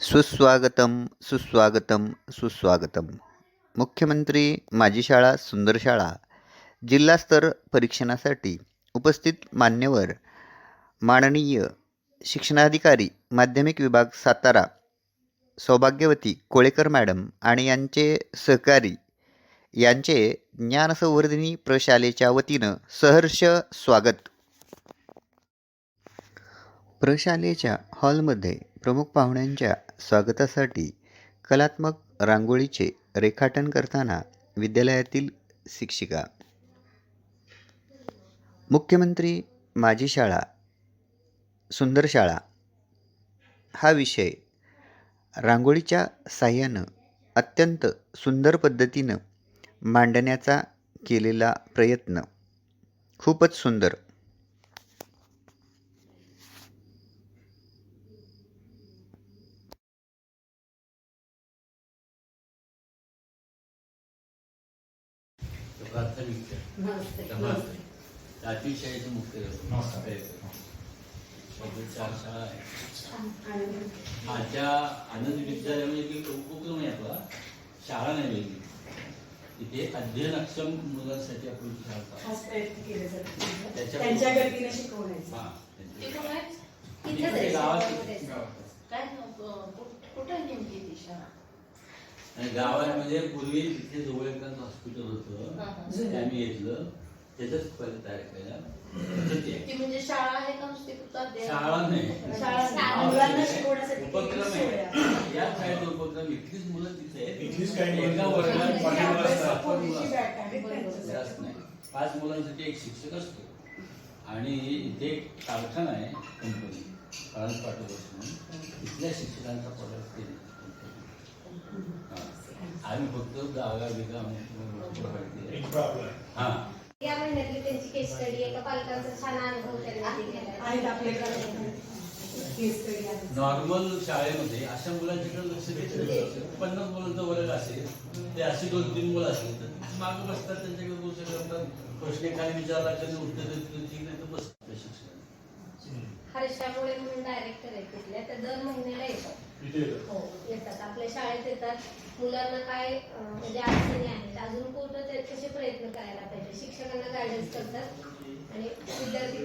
सुस्वागतम सुस्वागतम सुस्वागतम. मुख्यमंत्री माझी शाळा सुंदर शाळा. जिल्हास्तर परीक्षणासाठी उपस्थित मान्यवर माननीय शिक्षणाधिकारी माध्यमिक विभाग सातारा सौभाग्यवती कोळेकर मॅडम आणि यांचे सहकारी यांचे ज्ञानसंवर्धिनी प्रशालेच्या वतीनं सहर्ष स्वागत. प्रशालेच्या हॉलमध्ये प्रमुख पाहुण्यांच्या स्वागतासाठी कलात्मक रांगोळीचे रेखाटन करताना विद्यालयातील शिक्षिका. मुख्यमंत्री माझी शाळा सुंदर शाळा हा विषय रांगोळीच्या साह्यानं अत्यंत सुंदर पद्धतीनं मांडण्याचा केलेला प्रयत्न खूपच सुंदर. प्राथमिक नमस्ते नमस्ते. अतिशयाचे मुख्य. चार शाळा आहेत माझ्या आनंद विद्यालयामध्ये एक उपक्रम आहे आपला. शाळा नाही वेगळी. इथे अध्ययनक्षम मुलांसाठी आपण त्याच्या- हा, गावात- कुठ- नेमकी ती शाळा? आणि गावामध्ये पूर्वी तिथे जवळ एक हॉस्पिटल होतं. ते आम्ही घेतलं. त्याच्याच पहिले तयार केलं. तर ते आहे. ती म्हणजे शाळा आहे का नाही. शाळा मुलांना शिकवण्यासाठी उपक्रम आहे. या शाळेचा उपक्रम इथलीच मुलं तिथे एका वर्गात. जास्त नाही. पाच मुलांसाठी एक शिक्षक असतो. आणि इथे एक कारखाना आहे कंपनी. कळंज पाठवत म्हणून तिथल्या शिक्षकांचा पगार हा. आम्ही फक्त जागा बिगा. हा. या महिन्यातली त्यांची केस स्टडी एका पालकांचा छान अनुभव त्यांनी. नॉर्मल शाळेमध्ये अशा मुलांच्याकडे लक्ष द्यायचं पन्नास मुलांचा वर्ग असेल ते अशी दोन तीन मुलं असेल तर मागं बसतात त्यांच्याकडे गोष्ट करतात प्रश्न एखादी विचारला त्यांनी उत्तर देत ठीक नाही तर बसतात हर्षामुळे म्हणून डायरेक्टर आहेत तिथल्या त्या दर महिन्याला येतात. हो येतात. आपल्या शाळेत येतात. मुलांना काय म्हणजे अडचणी आहेत अजून कुठं ते कसे प्रयत्न करायला पाहिजे? शिक्षकांना गायडन्स करतात. आणि विद्यार्थी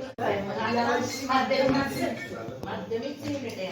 माध्यमिक युनिट आहे.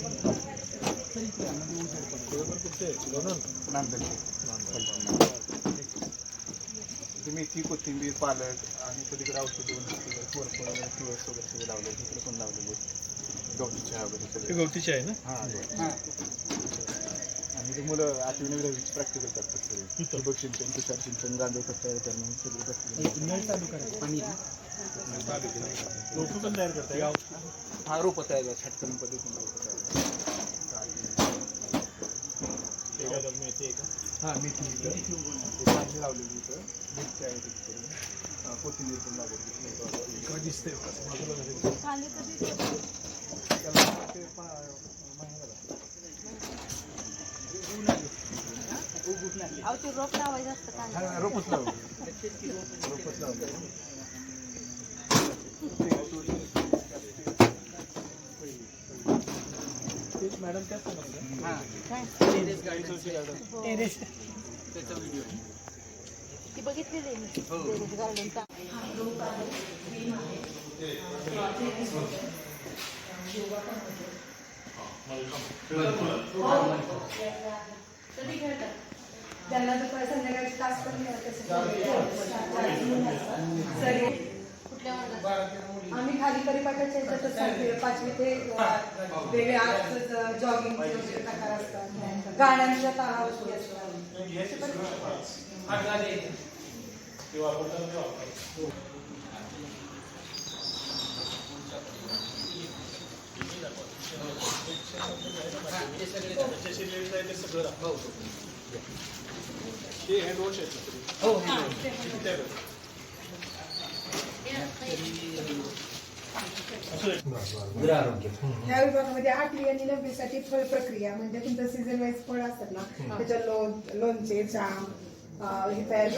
पाच ते बारा आहे ना? हा, पाच ते कोथिंबीर पालक आणि पलीकडे औषधी वनस्पती कोरफड वगैरे तुळस वगैरे सगळं लावलं तिकडे पण लावलेले गवती चहा वगैरे ते सगळं गवतीचे आहे ना? हां आणि ते मुलं आठवी नववी प्रॅक्टिकल करतात सगळे. ठिबक सिंचन तुषार सिंचन गांडव खत तयार करणं हे सगळे चालू करायचं लोक पण तयार करताय? हा रोपं तयार छटकन पद्धतीने. खायला मिळते का? हां मेथी इथं कांदे लावलेली इथं. मिरची आहे तिकडे कोथिंबीर पण लागेल दिसते त्याला ते रोप लावायचं असतं रोपच लावलं रोपच लावलं तेच मॅडम त्याच सांगत ती बघितलेली आहे मी. टेरेस गार्डनचा त्यांना दुपारी संध्याकाळची तास पण मिळत कुठल्या वर्गात? आम्ही खाली परिपाठाच्या ह्याच्यातच सांगते पाचवी ते वेगळे आर्टचं जॉगिंग प्रकार असतात. गाण्यांच्या तालावरती असतात ते सगळं दाखव. ते हँड बघ. ह्या विभागामध्ये आठवी आणि नववीसाठी फळ प्रक्रिया म्हणजे तुमचं सीझन वाईज फळ असतात ना त्याच्या लोण लोणचे जाम हे तयार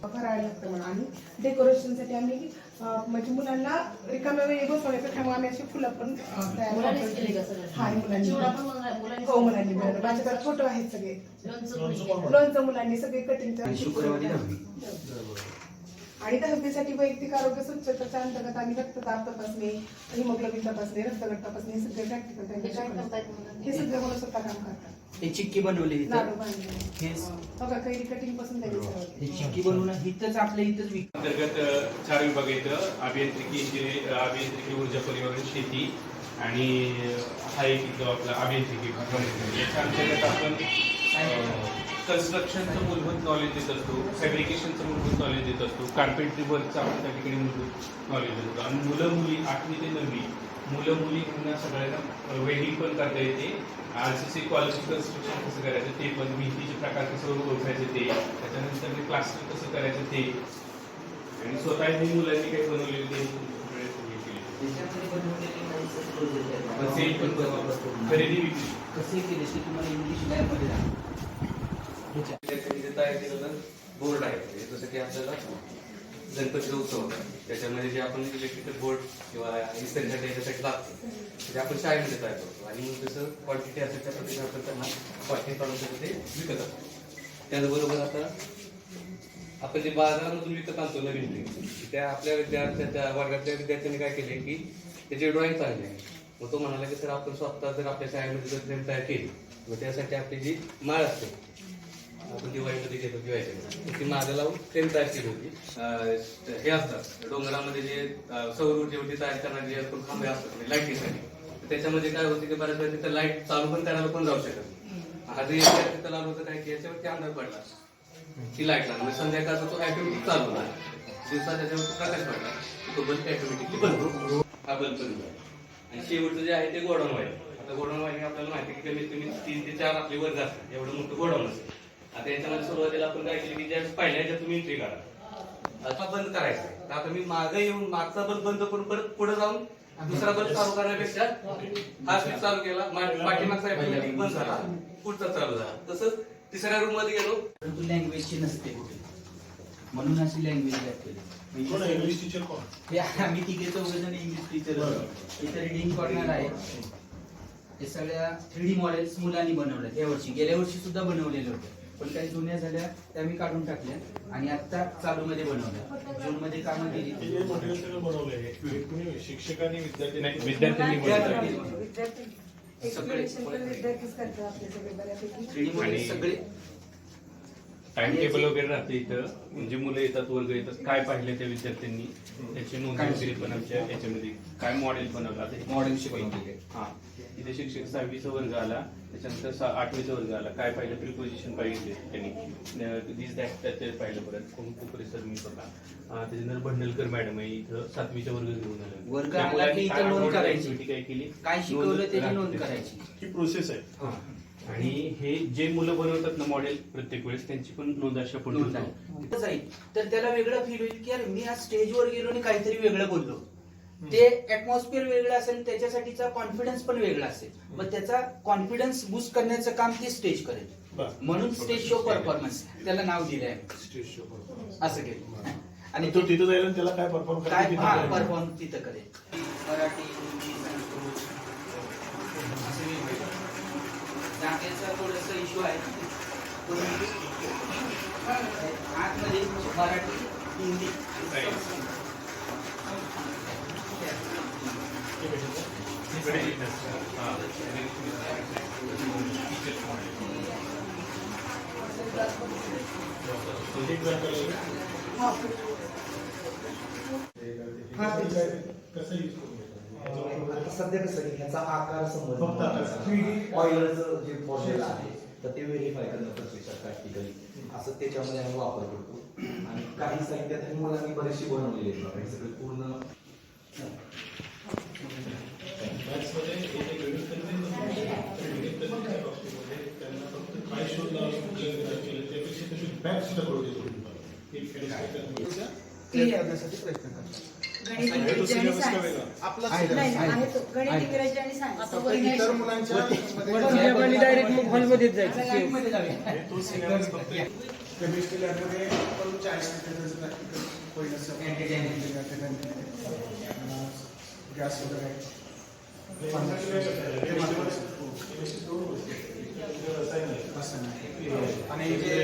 हा फराळ लागतं म्हणून आणि डेकोरेशनसाठी आम्ही म्हणजे मुलांना रिकाम्या वेळी बसवण्यापेक्षा मग आम्ही अशी फुलं पण तयार? हा मुलांनी. चिवडा पण मुला- मुलांनीच हो मुलांनी माझ्याकडे फोटो आहेत सगळे? लोणचं मुलांनी सगळे कटिंग आणि दहावीसाठी वैयक्तिक आरोग्य स्वच्छतेच्या अंतर्गत आम्ही रक्तदाब तपासणी हिमोग्लोबिन तपासणी रक्तगट तपासणी हे सगळे प्रॅक्टिकल हे? हे सगळे मुलं स्वतः काम करतात. हे चिक्की बनवली इथं. लाडू बांधणे हे बघा कैरी कटिंगपासून त्यांनी सगळं हे चिक्की बनवून इथंच आपल्या इथंच विक अंतर्गत चार विभाग आहेत अभियांत्रिकी इंजिनिअरिंग अभियांत्रिकी ऊर्जा परिवहन शेती आणि हा एक इथं आपला अभियांत्रिकी. याच्या अंतर्गत आपण कन्स्ट्रक्शनचं मूलभूत नॉलेज देत असतो फॅब्रिकेशनचं मूलभूत नॉलेज देत असतो कार्पेंट्री वर्कचं आपण त्या ठिकाणी मूलभूत नॉलेज देत असतो. आणि मुलं मुली आठवी ते नववी मुलं मुली यांना सगळ्यांना वेल्डिंग पण करता येते. R C C quality construction कसं करायचं ते पण भिंतीचे प्रकार कसं ओळखायचे ते त्याच्यानंतर ते प्लास्टर कसं करायचं ते. आणि स्वतः ही मुलांनी काही बनवलेले ते. खरेदी विक्री. कसे केले? ते तुम्हाला इंग्लिश लॅबमध्ये बोर्ड आहे म्हणजे जसं की आपल्याला गणपतीचा उत्सव होता. त्याच्यामध्ये जे आपण इलेक्ट्रिकल बोर्ड किंवा इन्स्टंटसाठी याच्यासाठी लागतो ते आपण शाळेमध्ये तयार करतो. आणि मग जसं क्वांटिटी असेल त्या प्रत्येक आपण त्यांना क्वांटिटी काढून ते विकत असतो त्याचबरोबर आता आपण जे बाजारामधून विकत आणतो नवीन त्या आपल्या विद्यार्थ्या त्या वर्गातल्या विद्यार्थ्यांनी काय केले की त्याचे ड्रॉईंग चांगले आहे मग तो म्हणाला की सर आपण स्वतः जर आपल्या शाळेमध्ये जर फ्रेम तयार केली मग त्यासाठी आपली जी माळ असते दिवाळीमध्ये घेतो ती माझ्या लावून फ्रेम तयार केली होती. हे असतात. डोंगरामध्ये जे सौर ऊर्जेवरती तयार करणारे जे आपण खांबे असतात म्हणजे लाईटीसाठी त्याच्यामध्ये काय होतं की बऱ्याच वेळा तिथं लाइट चालू पण करायला पण जाऊ शकत नाही. तिथं लावलं होतं काय की याच्यावरती अंधार पडला. ती लाइट लागली. म्हणजे संध्याकाळचा तो ऑटोमॅटिक चालू होणार दिवसा त्याच्यावरती प्रकाश पडला. तो बल्ब ऑटोमॅटिकली बंद हा बल्ब बंद आणि शेवटचं जे आहे ते गोडाऊन वाईल आता गोडाऊन वाईल आपल्याला माहिती आहे की कमीत कमी तीन ते चार आपले वर्ग असतात. एवढं मोठं गोडाऊन असतं आता याच्यामध्ये सुरुवातीला आपण काय केलं की ज्या पहिल्या ह्याच्यात तुम्ही एंट्री करा आता बंद करायचं. आता मी मागे येऊन मागचा बल्ब बंद करून परत पुढे जाऊन दुसरा बल्ब चालू करण्यापेक्षा हा स्विच चालू केला. पाठीमागचा बंद झाला. पुढचा चालू झाला. तसंच तिसऱ्या रूममध्ये गेलो. परंतु लँग्वेजची नसते कुठे. म्हणून अशी लँग्वेज कोण आहे? इंग्लिश टीचर कोण? आम्ही तिघे चौघजण इंग्लिश टीचर इथं रिडिंग कॉर्नर आहे. हे सगळ्या थ्री डी मॉडेल्स मुलांनी बनवल्या या वर्षी. गेल्या वर्षी सुद्धा बनवलेले होते. पण काही जुन्या झाल्या त्या मी काढून टाकल्या आणि आता चालू मध्ये बनवल्या जून मध्ये कामं हे केली जे मटेरियल सगळं बनवलंय हे तुम्ही शिक्षकांनी नाही, विद्यार्थी विद्यार्थ्यांनी विद्यार्थी- बनवलं. विद्यार्थी एक्सप्लेनेशन पण विद्यार्थीच करतात आपले सगळे बऱ्यापैकी. थ्री डी मॉडेल आणि- सगळे टाइम टेबल वगैरे राहते इथं. म्हणजे मुलं येतात वर्ग येतात. काय पाहिलं त्या विद्यार्थ्यांनी? त्याची नोंद काय वगैरे पण आमच्या याच्यामध्ये. काय मॉडेल बनवलं? आता Model शिकवलं. हा. इथे शिक्षक सहावीचा वर्ग आला. त्याच्यानंतर सा- आठवीचा वर्ग आला. काय पाहिलं? प्रिपोजिशन पाहिजे त्यांनी. दिस दॅट त्यात ते पाहिलं परत. कोणतं परिसर मी स्वतः. अं, त्याच्यानंतर भंडलकर मॅडम आहे. इथं सातवीचा वर्ग घेऊन आले. वर्ग आला की मुलांनी इथं काय नोंद आठवड्यात करायची. activity काय केली? काय शिकवलं त्याची नोंद. करायची? ही प्रोसेस आहे. हा. आणि हे जे मुलं बनवतात ना मॉडेल प्रत्येक वेळेस त्यांची पण नोंद अशा पण नोंद ठेवतो. आहे. तिथं जाईल तर त्याला वेगळं फील होईल की अरे मी आज स्टेजवर गेलो आणि काहीतरी वेगळं बोललो. ते ऍटमॉस्फिअर वेगळं असेल त्याच्यासाठीचा कॉन्फिडन्स पण वेगळा असेल. मग त्याचा कॉन्फिडन्स बूस्ट करण्याचं काम ती स्टेज करेल. म्हणून स्टेज शो परफॉर्मन्स त्याला नाव दिलं आहे स्टेज शो. असं केलं. आणि तो तिथं जाईल त्याला काय परफॉर्म काय हा परफॉर्म तिथं करेल. मराठी जागेचा थोडासा इश्यू आहे पण आतमध्ये मराठी हिंदी. कसं सध्या कसं की ह्याचा आकार फक्त आकार. संबंधित ऑइलचं जे मॉडेल आहे तर ते व्हेरीफाय करणं प्रत्यक्षात प्रॅक्टिकली असं त्याच्यामध्ये आम्ही वापर करतो. आणि काही साहित्यात ही मुलांनी बरेचशी बनवलेली आहेत बघा. हे सगळे पूर्ण. हे त्यापेक्षा त्याची गणित तो इंग्रजी आणि syllabus का सायन्स वेगळा? आपला नाही syllabus नाही, आहे. आहे तो. गणित इंग्रजी आणि सायन्स फक्त इतर मुलांच्या डायरेक्ट मग हॉलमध्येच मध्ये जाऊया. तो सिलेबस फक्त केमिस्ट्री लॅबमध्ये आपण चाळीस प्रॅक्टिकल गॅस वगैरे. हे. असं नाही. आणि जे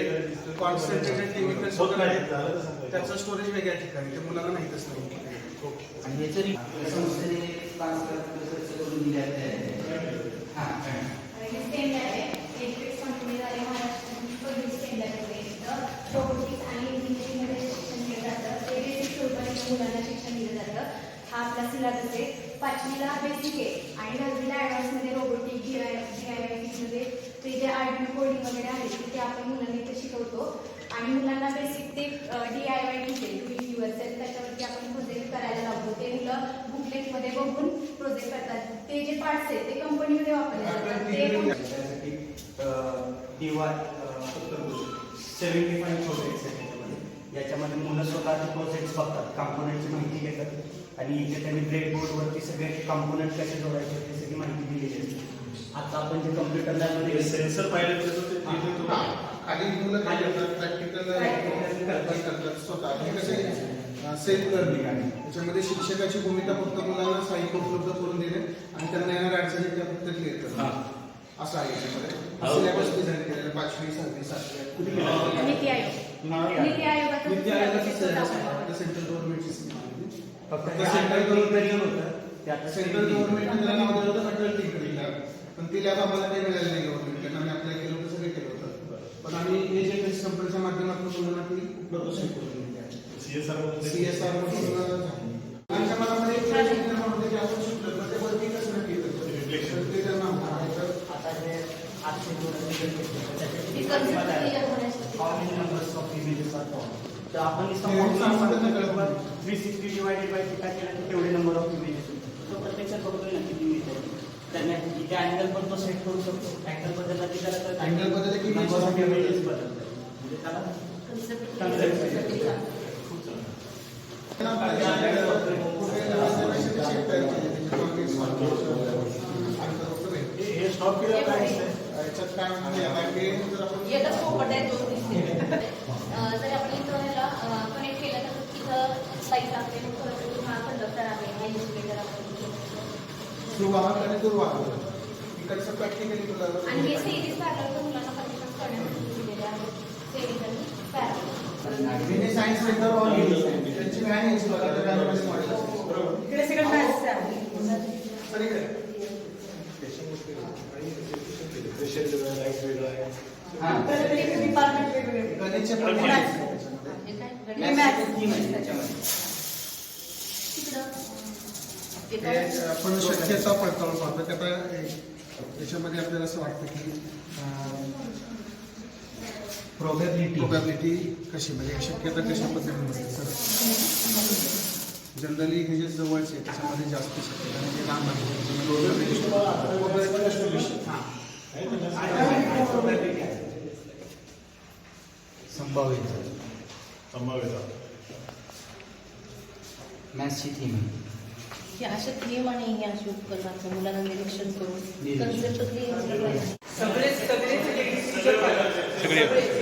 कॉन्सन्ट्रेटेड केमिकल्स वगैरे आहेत. त्याचं स्टोरेज वेगळ्या ठिकाणी. ते मुलांना माहीतच नाही. आणि हे जरी संस्थेने पाच खर्च करून दिले आणि शिक्षण दिलं जातं. बेसिक मुलांना शिक्षण दिलं जातं. हा आपला सिलेबस आहे. पाचवीला बेसिक आहे. आणि दहावीला ॲडव्हान्समध्ये रोबोटिक डी आयमध्ये ते जे आर्ट कोडिंग वगैरे आहे ते आपण मुलांना इथे शिकवतो. आणि मुलांना बेसिक ते डी आय वाय ठीक आहे डू इट युअर त्याच्यावरती आपण प्रोजेक्ट करायला लावतो ते मुलं बुकलेटमध्ये बघून प्रोजेक्ट करतात. ते जे पार्ट्स आहेत ते कंपनीमध्ये वापरले जातात. याच्यामध्ये मुलं स्वतःचे प्रोजेक्ट्स बघतात कॉम्पोनंटची माहिती घेतात. आणि इथे त्यांनी ब्रेड बोर्डवरती सगळे कॉम्पोनंट कसे जोडायचे ते सगळी माहिती दिलेली असते आता आपण जे कम्प्युटर लॅबमध्ये सेन्सर पाहिलं खाली मुलं काय करतात? प्रॅक्टिकल करतात. स्वतः. हे कसं सेल्फ लर्निंग आहे त्याच्यामध्ये शिक्षकाची भूमिका फक्त मुलांना साहित्य उपलब्ध करून देणे आणि त्यांना येणाऱ्या अडचणी त्या फक्त क्लिअर करणं. असं आहे याच्यामध्ये. सिलेबस डिझाईन केलेलं आहे, पाचवी सहावी सातवी. नीती आयोग. नीती आयोगाचं नीती आयोगाचं. सेंट्रल गव्हर्नमेंटची स्कीम आहे. फक्त सेंट्रल गव्हर्नमेंट होतं. सेंट्रल गव्हर्नमेंटने त्याला नाव दिलं होतं अटल टिंकरिंग लॅब पण ती लॅब आम्हाला काही मिळाली नाही गव्हर्नमेंट आम्ही अप्लाय केलं होतं सगळे केलं होतं. पण आम्ही हे जे काही कंपनीच्या माध्यमातून मुलांना ती उपलब्ध करून सीएसआर सीएसआर त्यांच्या मनामध्ये एक प्रश्न निर्माण होते की आपण शिकलो तर ते वरती कसं नक्की करतो? तर ते त्यांना आहे. तर आता जे आठशे ती concept clear होण्यासाठी. नंबर्स ऑफ इमेजेस आर तर आपण हे सांगतात ना कळलं. Three sixty divided by theta केलं की तेवढे नंबर ऑफ इमेजेस होते. तो प्रत्यक्षात बघतोय ना किती इमेज आहे त्यांना इथे अँगल पण तो सेट करू शकतो. अँगल बदलला की त्याला Angle बदलला की images नंबर ऑफ बदलतात. इमेजेस बदलतात. म्हणजे त्याला Concept जर आपण एकच पोपट आहे दोन दिसते अं, जर आपण इथं कनेक्ट केलं तर तिथं स्पाईस लागते मग तिथून हा कंडक्टर आहे हा आहे. आणि दुर्वाहक इकडचं प्रॅक्टिकली तुला आणि हे सिरीज तर मुलांना परीक्षण करण्यासाठी दिलेले आहेत सिरीज आणि सेंटर ऑल त्यांची व्हॅन यायची बघा त्या व्हॅनमध्ये मॉडेल असते बरोबर इकडे सगळं मॅथ्स आहे. आहे आहे हा. डिपार्टमेंट वेगवेगळे. हे हे मॅथ्स. थीम आहे त्याच्यामध्ये हे आपण शक्यता पडताळून पाहतो. की आता हे- याच्यामध्ये आपल्याला असं वाटतं की प्रोबॅबिलिटी प्रोबॅबिलिटी कशी? म्हणजे शक्यता कशा पद्धतीने असते? सर जनरली हे जे जवळचे त्याच्यामध्ये जास्त शक्यता आणि जे लांब आहे. आहे. संभाव्यता. संभाव्यता. मॅथ्सची थीम आहे की असे थीम आणि हे अशी उपकरणाचं मुलांना निरीक्षण करून कन्सेप्ट सगळे सगळे. सगळे.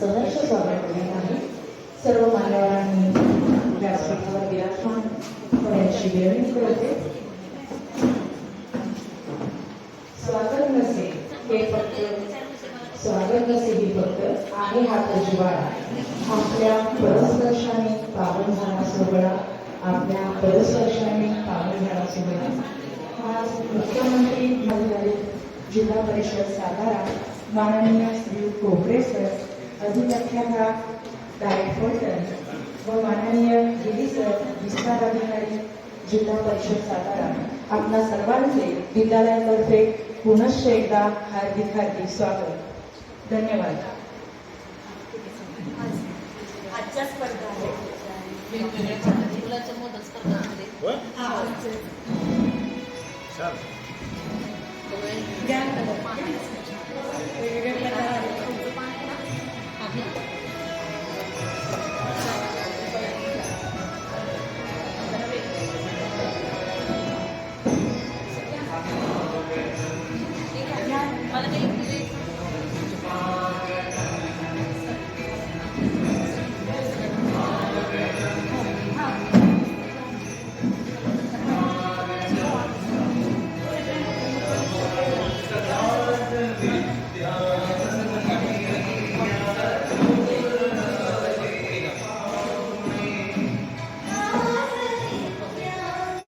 सहर्ष स्वागत करीत आहे सर्व मान्यवरांनी व्यासपीठावर विराजमान होण्याची विनंती करते स्वागत नसे हे फक्त स्वागत नसे ही फक्त आहे हा जिवाळा आपल्या परस्पर्शाने पावन झाला सोहळा आपल्या परस्पर्शाने पावन झाला सोहळा. आज मुख्यमंत्री महोदय जिल्हा परिषद सातारा माननीय श्री कोपरे सर अधिव्याख्याता डायट होल्टन व माननीय गिरी सर विस्तार अधिकारी जिल्हा परिषद सातारा आपणा सर्वांचे विद्यालयातर्फे पुनश्च एकदा हार्दिक हार्दिक स्वागत. धन्यवाद. आजच्या स्पर्धा आहेत वेगवेगळ्या मुलांच्या मोदक प्रकार